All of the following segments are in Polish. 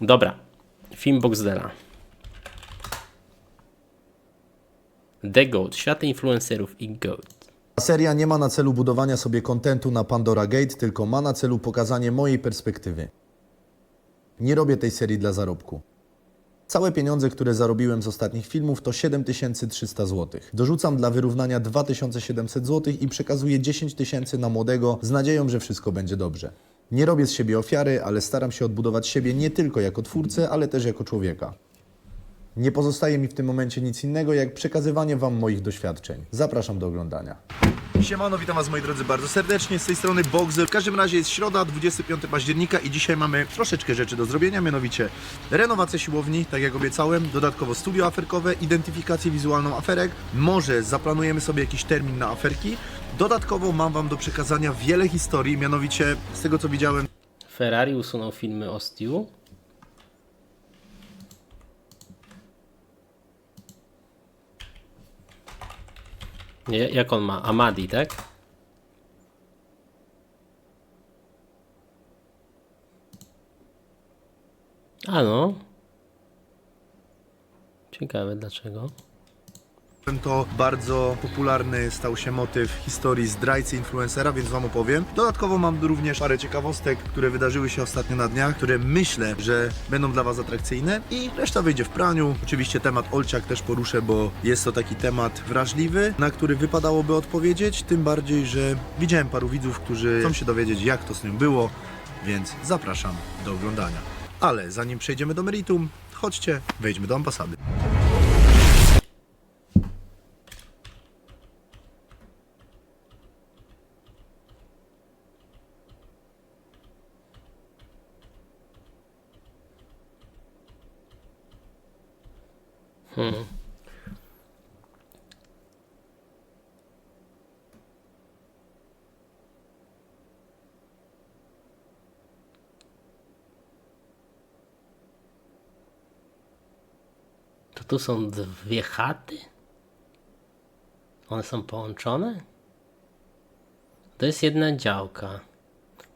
Dobra. Film Boxdela. The Goat. Światy influencerów i Goat. Seria nie ma na celu budowania sobie kontentu na Pandora Gate, tylko ma na celu pokazanie mojej perspektywy. Nie robię tej serii dla zarobku. Całe pieniądze, które zarobiłem z ostatnich filmów to 7300 zł. Dorzucam dla wyrównania 2700 zł i przekazuję 10 tysięcy na młodego z nadzieją, że wszystko będzie dobrze. Nie robię z siebie ofiary, ale staram się odbudować siebie nie tylko jako twórcę, ale też jako człowieka. Nie pozostaje mi w tym momencie nic innego, jak przekazywanie Wam moich doświadczeń. Zapraszam do oglądania. Siemano, witam Was moi drodzy bardzo serdecznie, z tej strony Boxer. W każdym razie jest środa, 25 października i dzisiaj mamy troszeczkę rzeczy do zrobienia, mianowicie renowację siłowni, tak jak obiecałem, dodatkowo studio aferkowe, identyfikację wizualną aferek, może zaplanujemy sobie jakiś termin na aferki. Dodatkowo mam Wam do przekazania wiele historii, mianowicie z tego co widziałem Ferrari usunął filmy o Stew. Nie, jak on ma? Amadi, tak? A no. Ciekawe dlaczego. To bardzo popularny stał się motyw historii zdrajcy influencera, więc Wam opowiem. Dodatkowo mam również parę ciekawostek, które wydarzyły się ostatnio na dniach, które myślę, że będą dla Was atrakcyjne i reszta wyjdzie w praniu. Oczywiście temat Olciak też poruszę, bo jest to taki temat wrażliwy, na który wypadałoby odpowiedzieć, tym bardziej, że widziałem paru widzów, którzy chcą się dowiedzieć, jak to z nią było, więc zapraszam do oglądania. Ale zanim przejdziemy do meritum, chodźcie, wejdźmy do ambasady. Tu są dwie chaty? One są połączone? To jest jedna działka.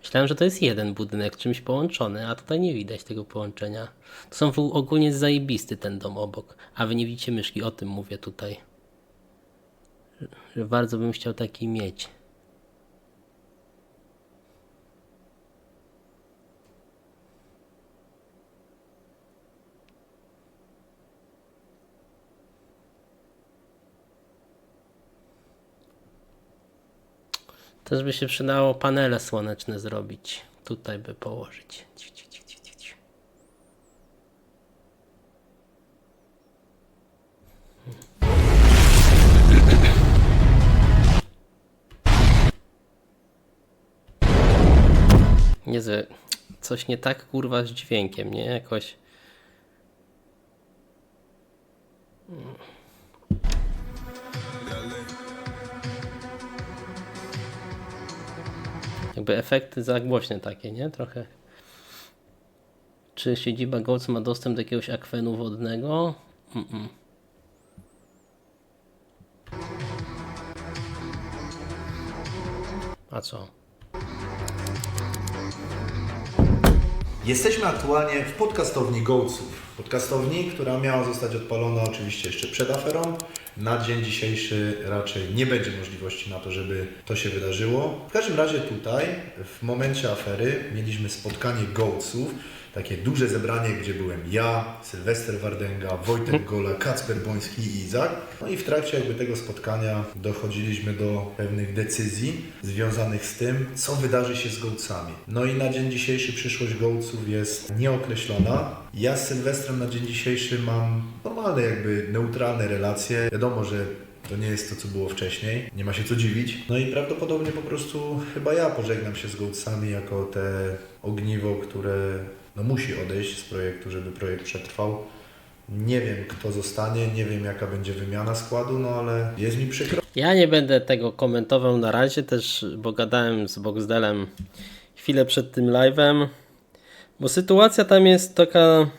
Myślałem, że to jest jeden budynek czymś połączony, a tutaj nie widać tego połączenia. To są ogólnie zajebisty ten dom obok. A wy nie widzicie myszki, o tym mówię tutaj. Że bardzo bym chciał taki mieć. Też by się przydało panele słoneczne zrobić. Tutaj by położyć. Niezłe. Coś nie tak kurwa z dźwiękiem, nie? Jakoś. Jakby efekty za głośne takie, nie? Trochę. Czy siedziba Golc ma dostęp do jakiegoś akwenu wodnego? Mm-mm. A co? Jesteśmy aktualnie w podcastowni Gołców. Podcastowni, która miała zostać odpalona oczywiście jeszcze przed aferą. Na dzień dzisiejszy raczej nie będzie możliwości na to, żeby to się wydarzyło. W każdym razie tutaj, w momencie afery, mieliśmy spotkanie Gołców. Takie duże zebranie, gdzie byłem ja, Sylwester Wardęga, Wojtek Gola, Kacper Boński i Izak. No i w trakcie jakby tego spotkania dochodziliśmy do pewnych decyzji związanych z tym, co wydarzy się z Gołcami. No i na dzień dzisiejszy przyszłość Gołców jest nieokreślona. Ja z Sylwestrem na dzień dzisiejszy mam normalne jakby neutralne relacje. Wiadomo, że to nie jest to, co było wcześniej. Nie ma się co dziwić. No i prawdopodobnie po prostu chyba ja pożegnam się z Gołcami jako te ogniwo, które no musi odejść z projektu, żeby projekt przetrwał. Nie wiem, kto zostanie, nie wiem, jaka będzie wymiana składu, no ale jest mi przykro. Ja nie będę tego komentował na razie, też, bo gadałem z Boxdelem chwilę przed tym live'em, bo sytuacja tam jest taka.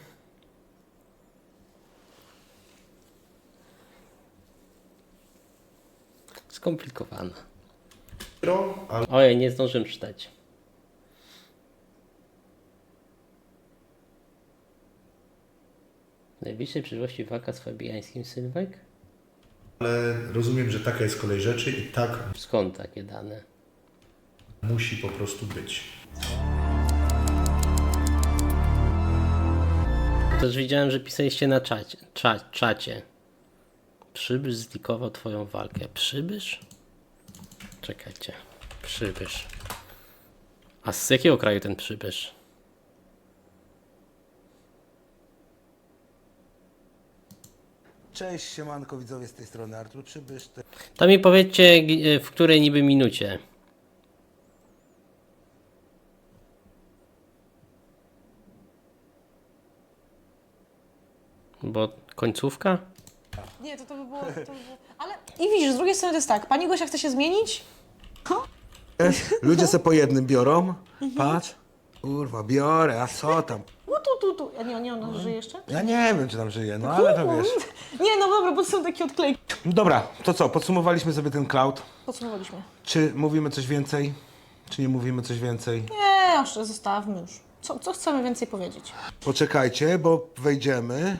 skomplikowana. ale Ojej, nie zdążyłem czytać. W najbliższej przyszłości walka z fabiańskim Sylwek? Ale rozumiem, że taka jest kolej rzeczy i tak Skąd takie dane? musi po prostu być. Też widziałem, że pisaliście na czacie. Cza, czacie. Przybysz zlikował twoją walkę. Przybysz? Czekajcie. Przybysz. A z jakiego kraju ten przybysz? Cześć, siemanko widzowie z tej strony Artur Przybysz. Te- To mi powiedzcie, g- w której niby minucie. Bo końcówka? Nie, to, to by było. To by było... Ale i widzisz, z drugiej strony to jest tak, pani Gosia chce się zmienić? Ludzie se po jednym biorą, patrz. Kurwa, biorę, a co tam? No tu. A nie, nie, ona żyje jeszcze? Ja nie wiem, czy tam żyje, no ale to wiesz. Nie, no dobra, bo to są takie odklejki. Dobra, to co, podsumowaliśmy sobie ten cloud. Podsumowaliśmy. Czy mówimy coś więcej? Czy nie mówimy coś więcej? Nie, już zostawmy już. Co, co chcemy więcej powiedzieć? Poczekajcie, bo wejdziemy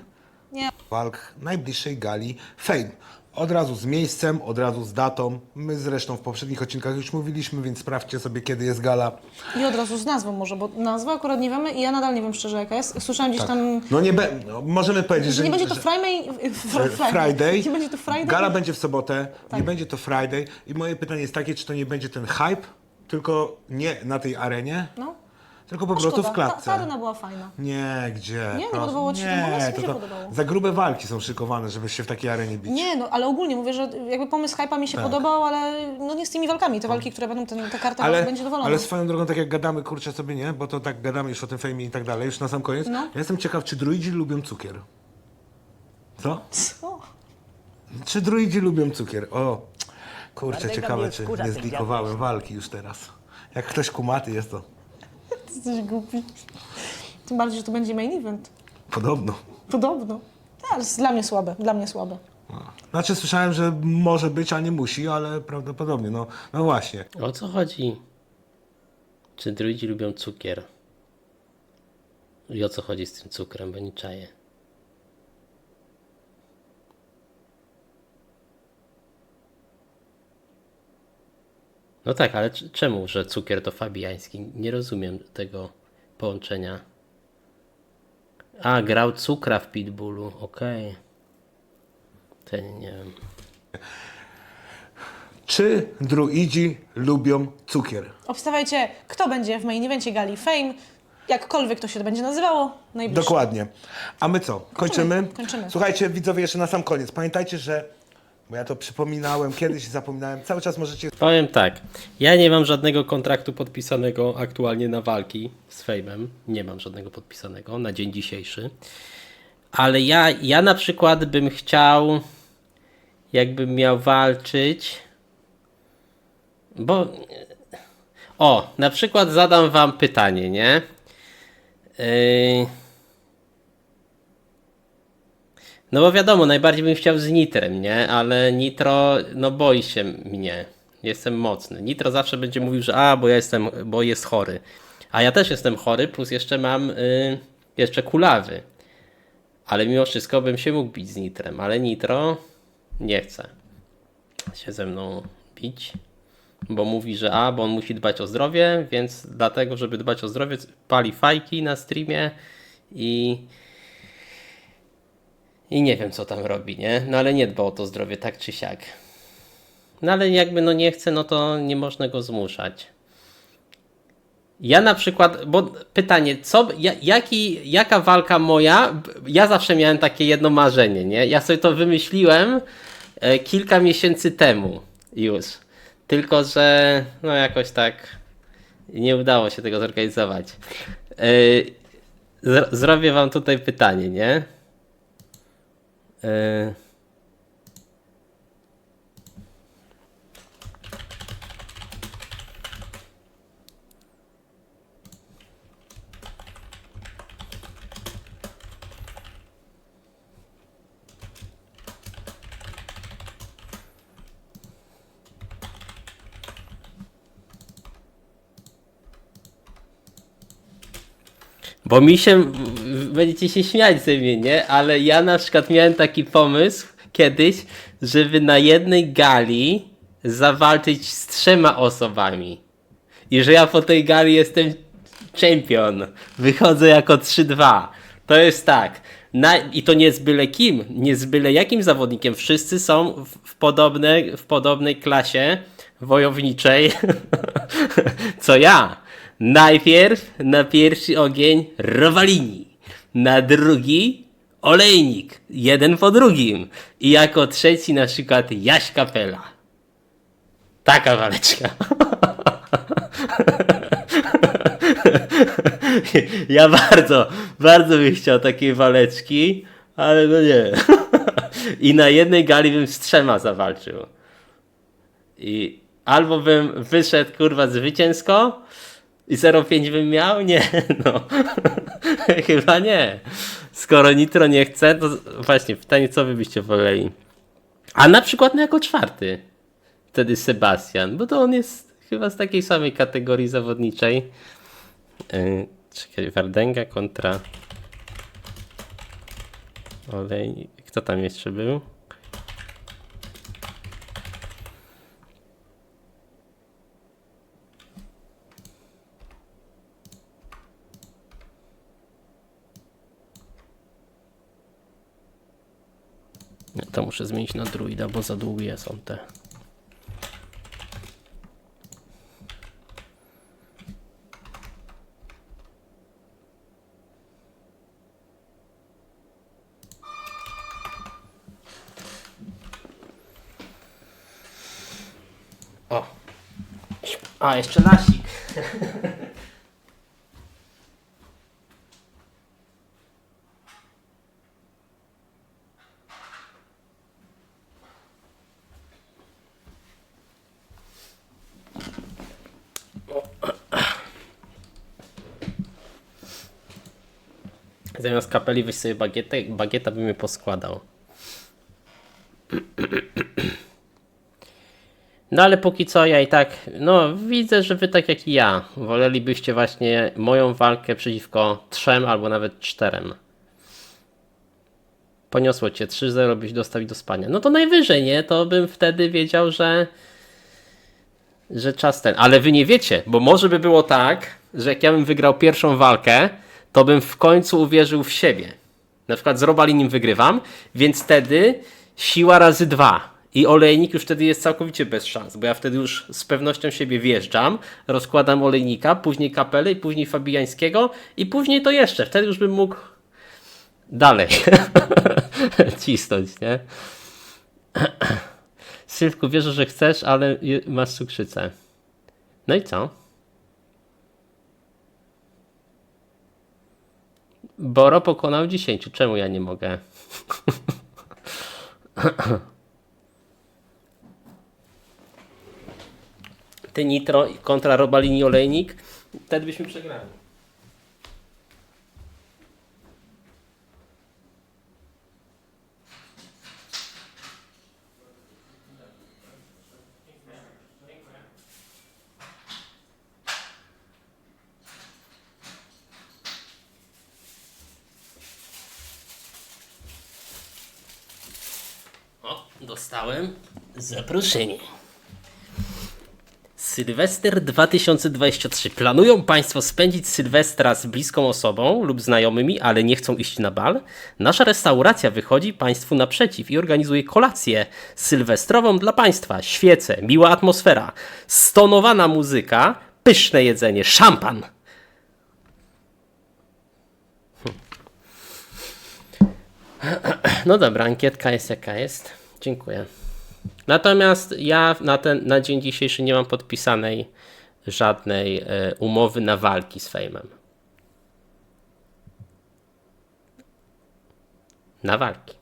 Nie. w walk najbliższej gali Fame. Od razu z miejscem, od razu z datą. My zresztą w poprzednich odcinkach już mówiliśmy, więc sprawdźcie sobie, kiedy jest gala. I od razu z nazwą może, bo nazwę akurat nie wiemy i ja nadal nie wiem szczerze jaka jest. Słyszałam gdzieś tam, No nie be, no, możemy powiedzieć, że że nie będzie to że- Friday. że Friday. Nie będzie to Friday. Gala będzie w sobotę, Tak. nie będzie to Friday. I moje pytanie jest takie, czy to nie będzie ten hype, tylko nie na tej arenie, No. Tylko po A prostu szkoda, w Ta, ta klatce. arena była fajna. Nie, gdzie? Nie, nie Proszę. podobało ci się? Nie, to, się to podobało. za grube walki są szykowane, żeby się w takiej arenie bić. Nie, no ale ogólnie mówię, że jakby pomysł hype'a mi się podobał, ale no nie z tymi walkami. Te walki, które będą, ten, ta karta Ale, będzie dowolona. ale swoją drogą, tak jak gadamy, kurczę sobie, nie? Bo to tak gadamy już o tym fejmie i tak dalej, już na sam koniec. No. Ja jestem ciekaw, czy druidzi lubią cukier? Co? Co? Czy druidzi lubią cukier? O, kurczę, ciekawe, czy wkurza nie zlikowałem walki już teraz. Jak ktoś kumaty jest, to Jesteś głupi. Tym bardziej, że to będzie main event. podobno. Podobno. Ale jest dla mnie słabe, dla mnie słabe. Znaczy słyszałem, że może być, a nie musi, ale prawdopodobnie, no, no właśnie. O co chodzi? Czy druidzi lubią cukier? I o co chodzi z tym cukrem, bo nie czaję. No tak, ale czemu, że cukier to fabiański? Nie rozumiem tego połączenia. A, grał cukra w Pitbullu, okej. To ja nie, wiem. Czy druidzi lubią cukier? Obstawiajcie, kto będzie w main evencie gali Fame, jakkolwiek to się będzie nazywało. Najbliższy. Dokładnie. A my co? Kończymy? Kończymy. Słuchajcie, widzowie, jeszcze na sam koniec. Pamiętajcie, że, bo ja to przypominałem, kiedyś zapominałem, cały czas możecie Powiem tak, ja nie mam żadnego kontraktu podpisanego aktualnie na walki z Fejmem. Nie mam żadnego podpisanego na dzień dzisiejszy. Ale ja, ja na przykład bym chciał, jakbym miał walczyć. Bo. O, na przykład zadam wam pytanie, nie? Yy... No bo wiadomo, najbardziej bym chciał z Nitrem, nie? Ale Nitro, no boi się mnie. Jestem mocny. Nitro zawsze będzie mówił, że a, bo ja jestem, bo jest chory. A ja też jestem chory, plus jeszcze mam y, jeszcze kulawy. Ale mimo wszystko bym się mógł bić z Nitrem, ale Nitro nie chce się ze mną bić. Bo mówi, że a, bo on musi dbać o zdrowie, więc dlatego, żeby dbać o zdrowie, pali fajki na streamie i i nie wiem, co tam robi, nie? No ale nie dba o to zdrowie, tak czy siak. No ale jakby no nie chce, no to nie można go zmuszać. Ja na przykład, bo pytanie, co, ja, jaki, jaka walka moja, ja zawsze miałem takie jedno marzenie, nie? Ja sobie to wymyśliłem e, kilka miesięcy temu już. Tylko, że no jakoś tak nie udało się tego zorganizować. E, zro- zrobię wam tutaj pytanie, nie? Bo mi się będziecie się śmiać ze mnie, nie? Ale ja na przykład miałem taki pomysł kiedyś, żeby na jednej gali zawalczyć z trzema osobami. I że ja po tej gali jestem champion. Wychodzę jako 3-2. To jest tak. Na, I to nie z byle kim, nie z byle jakim zawodnikiem. Wszyscy są w, w, podobnej, w podobnej klasie wojowniczej, co ja. Najpierw na pierwszy ogień Rowalini, na drugi Olejnik, jeden po drugim. I jako trzeci na przykład Jaś Kapela. Taka waleczka. Ja bardzo, bardzo bym chciał takiej waleczki, ale no nie. I na jednej gali bym z trzema zawalczył. I albo bym wyszedł kurwa zwycięsko i 0,5 bym miał? Nie, no. Chyba nie. Skoro Nitro nie chce, to właśnie pytanie, co wy byście woleli? A na przykład no jako czwarty. Wtedy Sebastian, bo to on jest chyba z takiej samej kategorii zawodniczej. Yy, czekaj, Wardęga kontra Olej. Kto tam jeszcze był? Ja to muszę zmienić na druida, bo za długie są te. O! A, jeszcze lasik. Zamiast kapeli weź sobie bagietę, bagieta by mnie poskładał. No ale póki co ja i tak, no widzę, że wy tak jak i ja, wolelibyście właśnie moją walkę przeciwko trzem albo nawet czterem. Poniosło cię 3-0 byś do spania. No to najwyżej, nie? To bym wtedy wiedział, że że czas ten. Ale wy nie wiecie, bo może by było tak, że jak ja bym wygrał pierwszą walkę, to bym w końcu uwierzył w siebie. Na przykład z Robalinim wygrywam, więc wtedy siła razy dwa. I olejnik już wtedy jest całkowicie bez szans, bo ja wtedy już z pewnością siebie wjeżdżam, rozkładam olejnika, później kapelę i później Fabijańskiego i później to jeszcze. Wtedy już bym mógł dalej cisnąć, nie? Sylwku, wierzę, że chcesz, ale masz cukrzycę. No i co? Boro pokonał 10. Czemu ja nie mogę? Ty Nitro kontra Robalini Olejnik. Wtedy byśmy przegrali. O, dostałem zaproszenie. Sylwester 2023. Planują Państwo spędzić Sylwestra z bliską osobą lub znajomymi, ale nie chcą iść na bal? Nasza restauracja wychodzi Państwu naprzeciw i organizuje kolację sylwestrową dla Państwa. Świece, miła atmosfera, stonowana muzyka, pyszne jedzenie, szampan. No dobra, ankietka jest jaka jest. Dziękuję. Natomiast ja na, ten, na dzień dzisiejszy nie mam podpisanej żadnej e, umowy na walki z Fejmem. Na walki.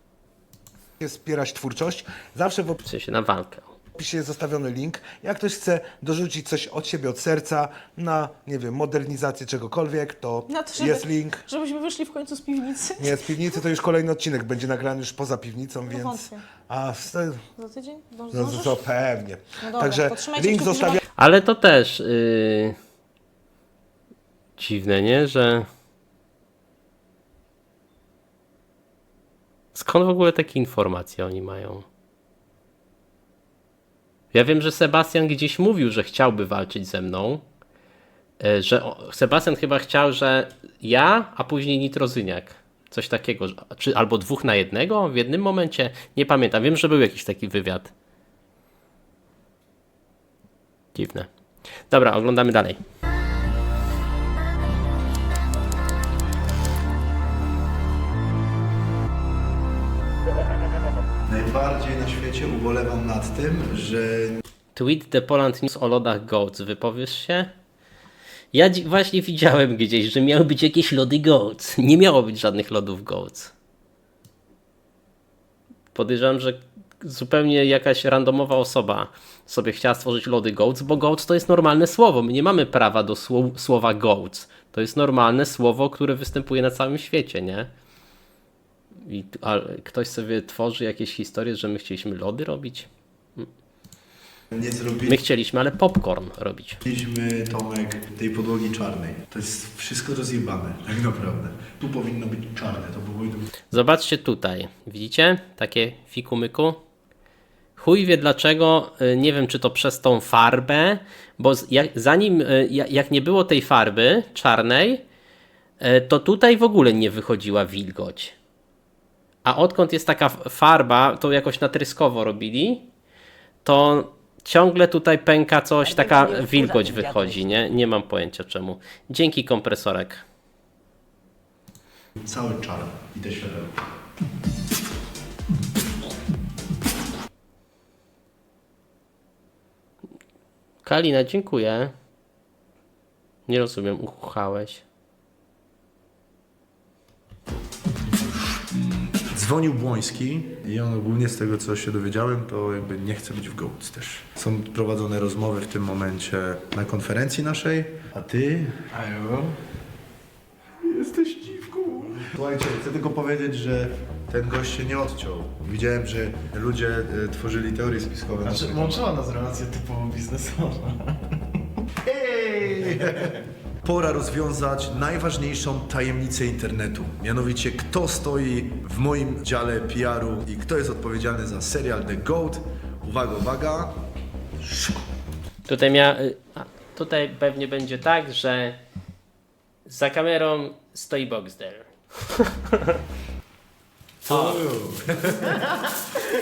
wspierać twórczość. Zawsze w sensie na walkę. Opisie jest zostawiony link. Jak ktoś chce dorzucić coś od siebie, od serca na, nie wiem, modernizację czegokolwiek, to Na to, żeby- jest link. Żebyśmy wyszli w końcu z piwnicy. Nie, z piwnicy to już kolejny odcinek będzie nagrany już poza piwnicą, więc... wątpię. A, w- Za tydzień? Zdąż- no zdążysz? to pewnie. No dobra, Także to trzymajcie link kciuki, zostawiam. Ale to też yy, dziwne, nie? Że Skąd w ogóle takie informacje oni mają? Ja wiem, że Sebastian gdzieś mówił, że chciałby walczyć ze mną. E, Że Sebastian chyba chciał, że ja, a później Nitrozyniak. Coś takiego. Czy albo dwóch na jednego w jednym momencie? Nie pamiętam. Wiem, że był jakiś taki wywiad. Dziwne. Dobra, oglądamy dalej. Ubolewam nad tym, że Tweet The Poland News o lodach Goats. Wypowiesz się? Ja właśnie widziałem gdzieś, że miały być jakieś lody Goats. Nie miało być żadnych lodów Goats. Podejrzewam, że zupełnie jakaś randomowa osoba sobie chciała stworzyć lody Goats, bo Goats to jest normalne słowo. My nie mamy prawa do sło- słowa Goats. To jest normalne słowo, które występuje na całym świecie, nie? I a ktoś sobie tworzy jakieś historie, że my chcieliśmy lody robić. nie My zrobiliśmy chcieliśmy, ale popcorn robić. Tomek tej podłogi czarnej. To jest wszystko rozjebane, tak naprawdę. Tu powinno być czarne, to powinno być Zobaczcie tutaj. Widzicie? Takie fikumyku. Chuj wie dlaczego, y, nie wiem czy to przez tą farbę, bo jak, zanim, y, ja- jak nie było tej farby czarnej, y, to tutaj w ogóle nie wychodziła wilgoć. A odkąd jest taka farba, to jakoś natryskowo robili, to ciągle tutaj pęka coś, taka wilgoć wychodzi, nie? Nie mam pojęcia czemu. Dzięki kompresorek. cały czarny i te światełka. Kalina, dziękuję. Nie rozumiem, uchwałeś. Dzwonił Błoński i on ogólnie z tego co się dowiedziałem, to jakby nie chce być w Goats też. Są prowadzone rozmowy w tym momencie na konferencji naszej, a ty... Jesteś dziwką. Słuchajcie, chcę tylko powiedzieć, że ten gość się nie odciął. Widziałem, że ludzie e, tworzyli teorie spiskowe. na Znaczy, temat- łączyła nas relacja typowo biznesowa. Pora rozwiązać najważniejszą tajemnicę internetu. Mianowicie, kto stoi w moim dziale PR-u i kto jest odpowiedzialny za serial The Goat. Uwaga, uwaga. Tutaj, mia... y, tutaj pewnie będzie tak, że za kamerą stoi Boxdel.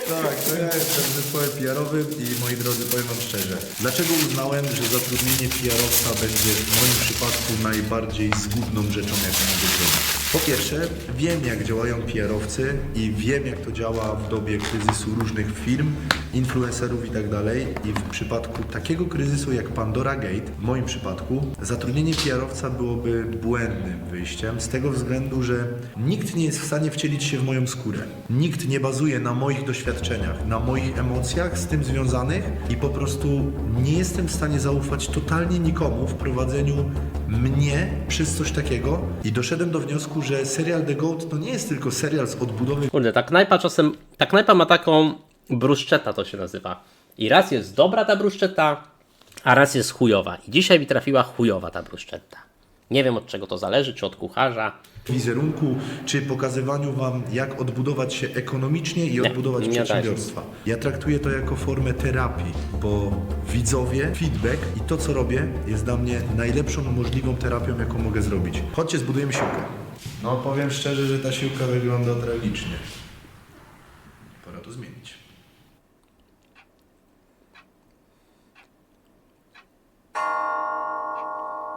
Tak, to ja jestem zespołem PR-owym i moi drodzy, powiem wam szczerze. Dlaczego uznałem, że zatrudnienie PR-owca będzie w moim przypadku najbardziej zgubną rzeczą, jaką mogę zrobić? Po pierwsze, wiem jak działają PR-owcy i wiem jak to działa w dobie kryzysu różnych firm, influencerów i tak dalej. I w przypadku takiego kryzysu jak Pandora Gate, w moim przypadku, zatrudnienie PR-owca byłoby błędnym wyjściem z tego względu, że nikt nie jest w stanie wcielić się w moją skórę. Nikt nie bazuje na moich doświadczeniach, na moich emocjach z tym związanych i po prostu nie jestem w stanie zaufać totalnie nikomu w prowadzeniu mnie przez coś takiego i doszedłem do wniosku, że serial The Goat to nie jest tylko serial z odbudowy Kurde, ta knajpa czasem, ta knajpa ma taką bruszczeta to się nazywa. I raz jest dobra ta bruszczeta, a raz jest chujowa. I dzisiaj mi trafiła chujowa ta bruszczeta. Nie wiem od czego to zależy, czy od kucharza. Wizerunku, czy pokazywaniu Wam, jak odbudować się ekonomicznie i odbudować nie przedsiębiorstwa. Ja traktuję to jako formę terapii, bo widzowie, feedback i to, co robię, jest dla mnie najlepszą możliwą terapią, jaką mogę zrobić. Chodźcie, zbudujemy siłkę. No, powiem szczerze, że ta siłka wygląda tragicznie. Pora to zmienić.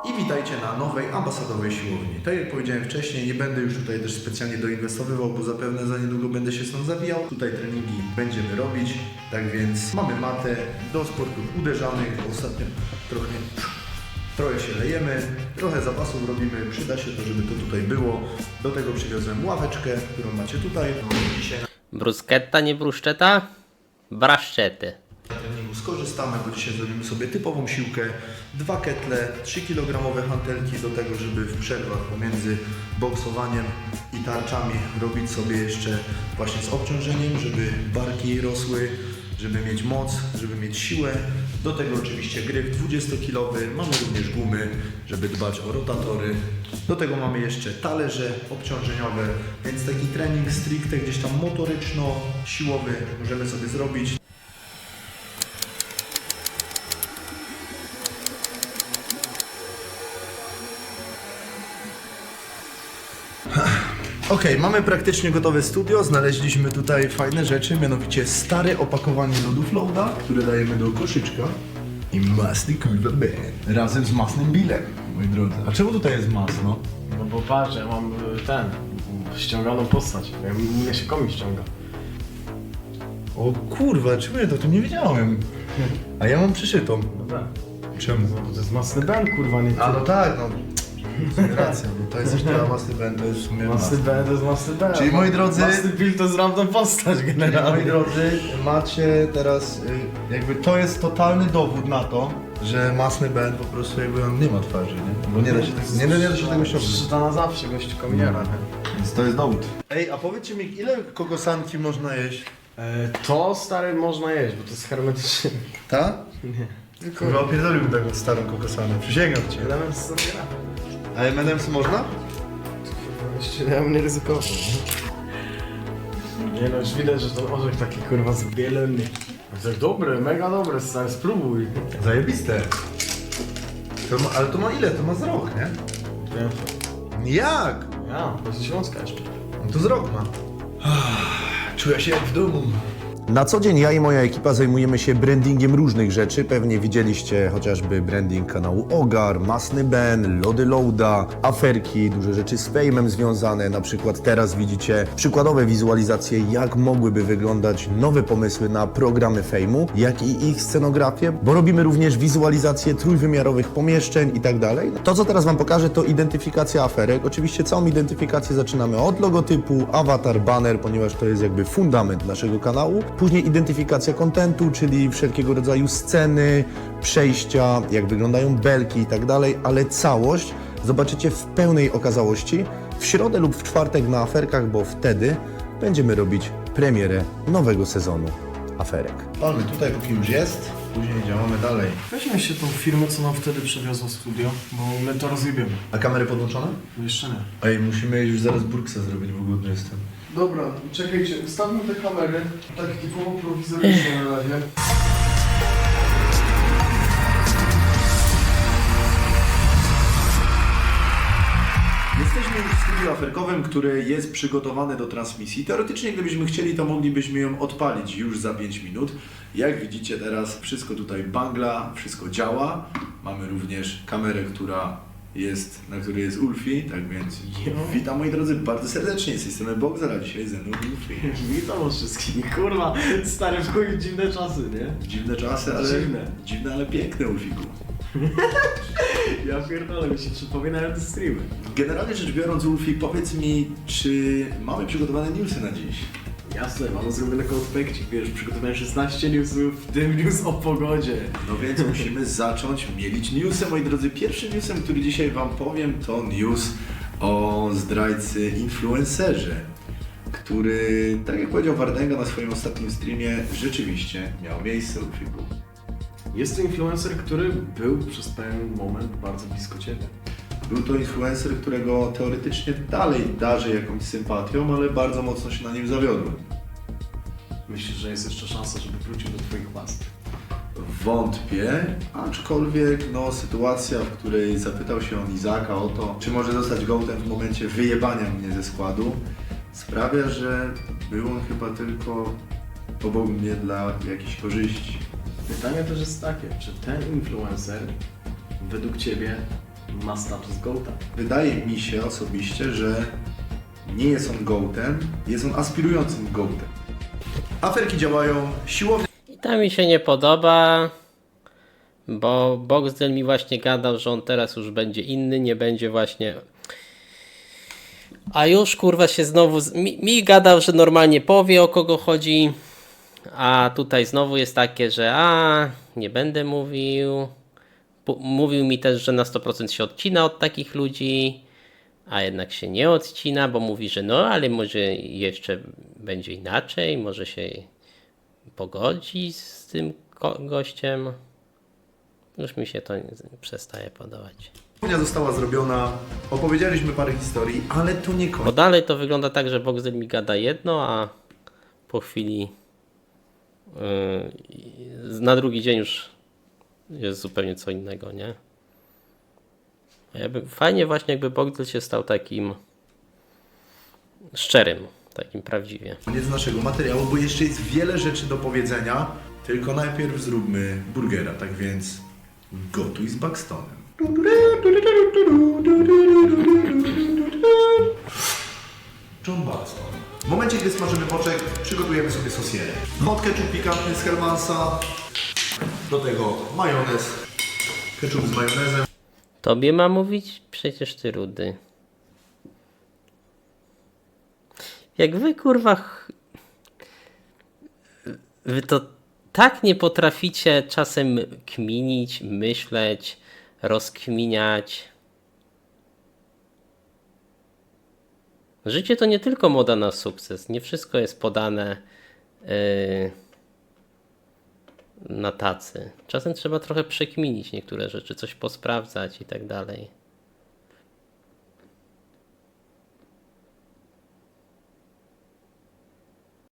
I witajcie na nowej ambasadowej siłowni. Tak jak powiedziałem wcześniej, nie będę już tutaj też specjalnie doinwestowywał, bo zapewne za niedługo będę się stąd zawijał. Tutaj treningi będziemy robić, tak więc mamy matę do sportów uderzanych. Ostatnio trochę, trochę się lejemy, trochę zapasów robimy. Przyda się to, żeby to tutaj było. Do tego przywiozłem ławeczkę, którą macie tutaj. Dzisiaj Brusketta, nie bruszczeta? Braszczety. Skorzystamy, bo dzisiaj zrobimy sobie typową siłkę. Dwa ketle, 3 kg hantelki do tego, żeby w przerwach pomiędzy boksowaniem i tarczami robić sobie jeszcze właśnie z obciążeniem, żeby barki rosły, żeby mieć moc, żeby mieć siłę Do tego oczywiście gryf 20-kilowy, mamy również gumy, żeby dbać o rotatory. Do tego mamy jeszcze talerze obciążeniowe, więc taki trening stricte gdzieś tam motoryczno-siłowy możemy sobie zrobić. Okej, mamy praktycznie gotowe studio. Znaleźliśmy tutaj fajne rzeczy, mianowicie stare opakowanie lodów Loada, które dajemy do koszyczka. I masny kurwa Ben. Razem z masnym Billem, moi drodzy. A czemu tutaj jest masno? No bo patrz, ja mam y, ten, ściąganą postać. Ja, mnie się komi ściąga. O kurwa, czemu ja to, to nie wiedziałem? A ja mam przyszytą. Dobra. Czemu? No bo to jest masny Ben, kurwa, nie A no tak, no. Racja, no to jest coś teraz masny Ben, to jest w sumie Masny Ben to jest masny Ben. Czyli, moi drodzy- Masny Bill to jest random postać Moi generalnie. drodzy, macie teraz, y, jakby to jest totalny dowód na to, że masny Ben po prostu jakby on nie ma twarzy, nie? Bo nie da się tego, nie, nie da się tego ściągnąć. Przeczyta na zawsze, gość komiera. Więc to jest dowód. Ej, a powiedzcie mi, ile kokosanki można jeść? E, to stary można jeść, bo to jest hermetyczne. Ta? Nie. Kurwa, opierdoliłbym taką starą kokosanę, przysięgam cię. Element z zabiera. A M&M's można? Jeszcze ja bym nie ryzykował. Nie no, już widać, że ten orzech taki kurwa zbielony. Tak dobry, mega dobry, stary, spróbuj. Zajebiste. To ma, ale to ma ile? To ma z rok, nie? Wiem. Jak? Ja, to jest Śląska jeszcze. No to z rok ma. Czuję się jak w domu. Na co dzień ja i moja ekipa zajmujemy się brandingiem różnych rzeczy. Pewnie widzieliście chociażby branding kanału Ogar, Masny Ben, Lody Loada, aferki, duże rzeczy z fejmem związane. Na przykład teraz widzicie przykładowe wizualizacje, jak mogłyby wyglądać nowe pomysły na programy fejmu, jak i ich scenografię, bo robimy również wizualizacje trójwymiarowych pomieszczeń i tak dalej. To, co teraz Wam pokażę, to identyfikacja aferek. Oczywiście całą identyfikację zaczynamy od logotypu, awatar, banner, ponieważ to jest jakby fundament naszego kanału. Później identyfikacja kontentu, czyli wszelkiego rodzaju sceny, przejścia, jak wyglądają belki i tak dalej, ale całość zobaczycie w pełnej okazałości w środę lub w czwartek na aferkach, bo wtedy będziemy robić premierę nowego sezonu aferek. Palmy tutaj, póki już jest. Później działamy dalej. Weźmy się tą firmę, co nam wtedy przywiozło studio, bo my to rozjebiemy. A kamery podłączone? No Jeszcze nie. Ej, musimy już zaraz burksa zrobić, bo głodny jestem. Dobra, czekajcie, ustawmy te kamery, tak typowo prowizorycznie na razie. Jesteśmy już w studiu aferkowym, które jest przygotowane do transmisji. Teoretycznie, gdybyśmy chcieli, to moglibyśmy ją odpalić już za 5 minut. Jak widzicie teraz, wszystko tutaj bangla, wszystko działa. Mamy również kamerę, która jest, na której jest Ulfi, tak więc witam moi drodzy bardzo serdecznie. Z tej strony Bogzara, dzisiaj ze mną Ulfi. Witam wszystkich, kurwa, stary w chuj dziwne czasy, nie? Dziwne czasy, ale Dziwne. dziwne, ale piękne Ulfiku. Ja pierdolę, mi się przypominają te streamy. Generalnie rzecz biorąc, Ulfi, powiedz mi, czy mamy przygotowane newsy na dziś? Jasne, mam zrobiony konspekcik, wiesz, przygotowałem 16 newsów, w tym news o pogodzie. No więc musimy zacząć mielić newsem, moi drodzy. Pierwszym newsem, który dzisiaj Wam powiem, to news o zdrajcy influencerze, który, tak jak powiedział Wardenga na swoim ostatnim streamie, rzeczywiście miał miejsce u Figu. Jest to influencer, który był przez pewien moment bardzo blisko Ciebie. Był to influencer, którego teoretycznie dalej darzę jakąś sympatią, ale bardzo mocno się na nim zawiodłem. Myślisz, że jest jeszcze szansa, żeby wrócił do Twoich łask? Wątpię, aczkolwiek no, sytuacja, w której zapytał się on Izaka o to, czy może zostać gołtem w momencie wyjebania mnie ze składu, sprawia, że był on chyba tylko obok mnie dla jakichś korzyści. Pytanie też jest takie, czy ten influencer według Ciebie ma status gołta? Wydaje mi się osobiście, że nie jest on gołtem, jest on aspirującym gołtem. Aferki działają siłownie. I to mi się nie podoba, bo Boxdel mi właśnie gadał, że on teraz już będzie inny, nie będzie właśnie. A już kurwa się znowu. z- Mi, mi gadał, że normalnie powie o kogo chodzi, a tutaj znowu jest takie, że a nie będę mówił. Mówił mi też, że na 100% się odcina od takich ludzi, a jednak się nie odcina, bo mówi, że no, ale może jeszcze będzie inaczej, może się pogodzi z tym gościem. Już mi się to przestaje podobać. została zrobiona, opowiedzieliśmy parę historii, ale to nie Bo koniec. dalej to wygląda tak, że Boxel mi gada jedno, a po chwili yy, na drugi dzień już jest zupełnie co innego, nie? Jakby, fajnie właśnie jakby Boxel się stał takim szczerym, takim prawdziwie. koniec naszego materiału, bo jeszcze jest wiele rzeczy do powiedzenia. Tylko najpierw zróbmy burgera, tak więc gotuj z Buxtonem. John Buxton. W momencie, gdy smażymy boczek, przygotujemy sobie sosierę. Hot ketchup pikantny z Hellmansa. Do tego majonez. Ketchup z majonezem. Tobie ma mówić? Przecież ty rudy. Jak wy kurwa. Wy to tak nie potraficie czasem kminić, myśleć, rozkminiać. Życie to nie tylko moda na sukces. Nie wszystko jest podane yy, na tacy. Czasem trzeba trochę przekminić niektóre rzeczy, coś posprawdzać i tak dalej.